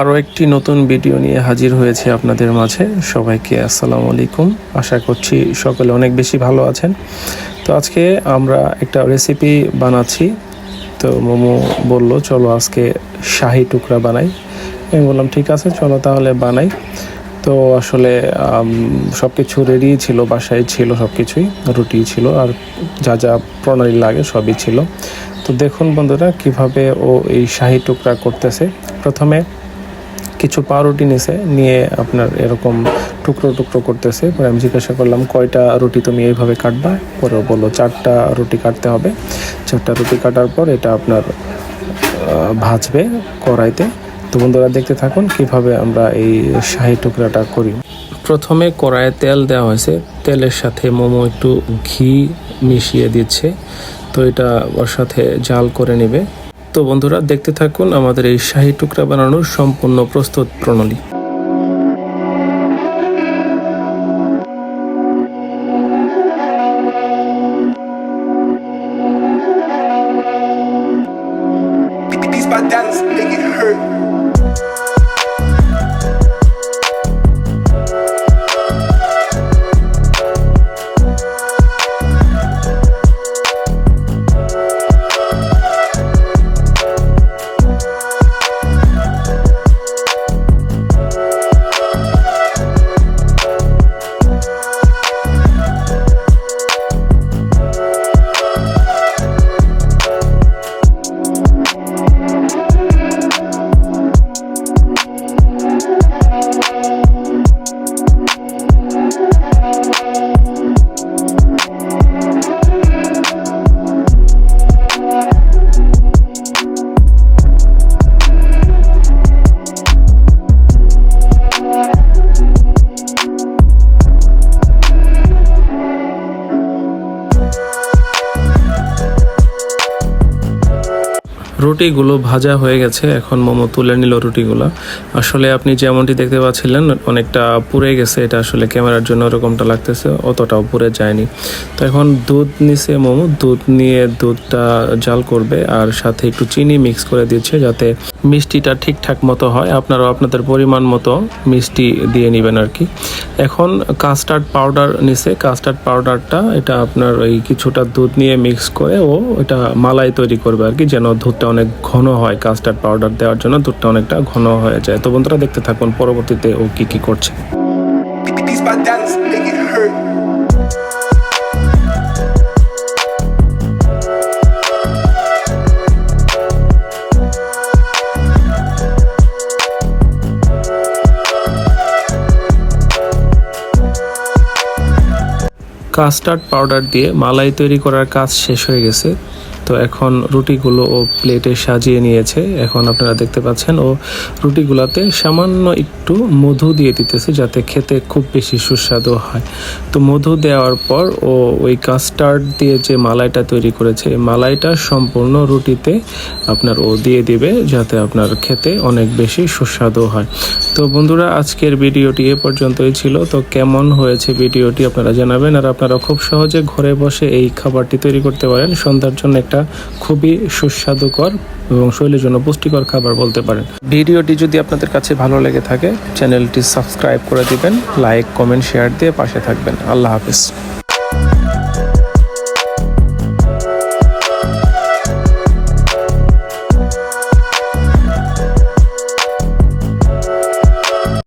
আরও একটি নতুন ভিডিও নিয়ে হাজির হয়েছে আপনাদের মাঝে। সবাইকে আসসালামু আলাইকুম। আশা করছি সকলে অনেক বেশি ভালো আছেন। তো আজকে আমরা একটা রেসিপি বানাচ্ছি। তো মোমো বলল, চলো আজকে শাহি টুকরা বানাই। আমি বললাম, ঠিক আছে, চলো তাহলে বানাই। তো আসলে সব কিছু রেডি ছিল, বাসায় ছিল সব কিছুই রুটি ছিল, আর যা যা প্রণালী লাগে সবই ছিল। তো দেখুন বন্ধুরা, কীভাবে ও এই শাহি টুকরা করতেছে। প্রথমে কিছু পাউরুটি নিছে, নিয়ে আপনার এরকম টুকরো টুকরো করতেছে। পরে আমি জিজ্ঞাসা করলাম, কয়টা রুটি তুমি এইভাবে কাটবা? পরে বলল, চারটা রুটি কাটতে হবে। চারটা রুটি কাটার পর এটা আপনার ভাজবে কড়াইতে। তো বন্ধুরা, দেখতে থাকুন কীভাবে আমরা এই শাহি টুকরাটা করি। প্রথমে কড়াইয়ে তেল দেওয়া হয়েছে। তেলের সাথে মোমো একটু ঘি মিশিয়ে দিচ্ছে। তো এটা ওর সাথে জাল করে নেবে। তো বন্ধুরা দেখতে থাকুন আমাদের এই শাহী টুকরা বানানোর সম্পূর্ণ প্রস্তুত প্রণালী। রুটিগুলো ভাজা হয়ে গেছে, এখন মোমো তুলে নিল রুটিগুলো। আসলে আপনি যেমনটি দেখতে পাচ্ছিলেন, অনেকটা পুড়ে গেছে, এটা আসলে ক্যামেরার জন্য ওরকমটা লাগতেছে, অতটাও পুড়ে যায়নি। তো এখন দুধ নিছে মোমো, দুধ নিয়ে দুধটা জাল করবে, আর সাথে একটু চিনি মিক্স করে দিচ্ছে যাতে মিষ্টিটা ঠিকঠাক মতো হয়, আপনারাও আপনাদের পরিমাণ মতো মিষ্টি দিয়ে নেবেন আর কি। এখন কাস্টার্ড পাউডার নিছে, কাস্টার্ড পাউডারটা, এটা আপনার ওই কিছুটা দুধ নিয়ে মিক্স করে ও এটা মালাই তৈরি করবে আর কি, যেন দুধটা অনেক ঘন হয় কাস্টার্ড পাউডার দেওয়ার জন্য, দুধটা অনেকটা ঘন হয়ে যায়। তো বন্ধুরা দেখতে থাকুন, পরবর্তীতে ও কি কি করছে। কাস্টার্ড পাউডার দিয়ে মালাই তৈরি করার কাজ শেষ হয়ে গেছে। তো এখন রুটিগুলো ও প্লেটে সাজিয়ে নিয়েছে। এখন আপনারা দেখতে পাচ্ছেন, ও রুটিগুলোতে সামান্য একটু মধু দিয়ে দিতেছে যাতে খেতে খুব বেশি সুস্বাদু হয়। তো মধু দেওয়ার পর ও ওই কাস্টার্ড দিয়ে যে মালাইটা তৈরি করেছে মালাইটা সম্পূর্ণ রুটিতে আপনার ও দিয়ে দিবে যাতে আপনার খেতে অনেক বেশি সুস্বাদু হয়। তো বন্ধুরা, আজকের ভিডিওটি এ পর্যন্তই ছিল। তো কেমন হয়েছে ভিডিওটি আপনারা জানাবেন। আর আপনারা খুব সহজে ঘরে বসে এই খাবারটি তৈরি করতে পারেন। সন্ধ্যার জন্য একটা খুবই সুস্বাদুকর এবং শরীরের জন্য পুষ্টিকর খাবার বলতে পারেন। ভিডিওটি যদি আপনাদের কাছে ভালো লেগে থাকে, চ্যানেলটি সাবস্ক্রাইব করে দিবেন, লাইক, কমেন্ট, শেয়ার দিয়ে পাশে থাকবেন। আল্লাহ হাফিজ।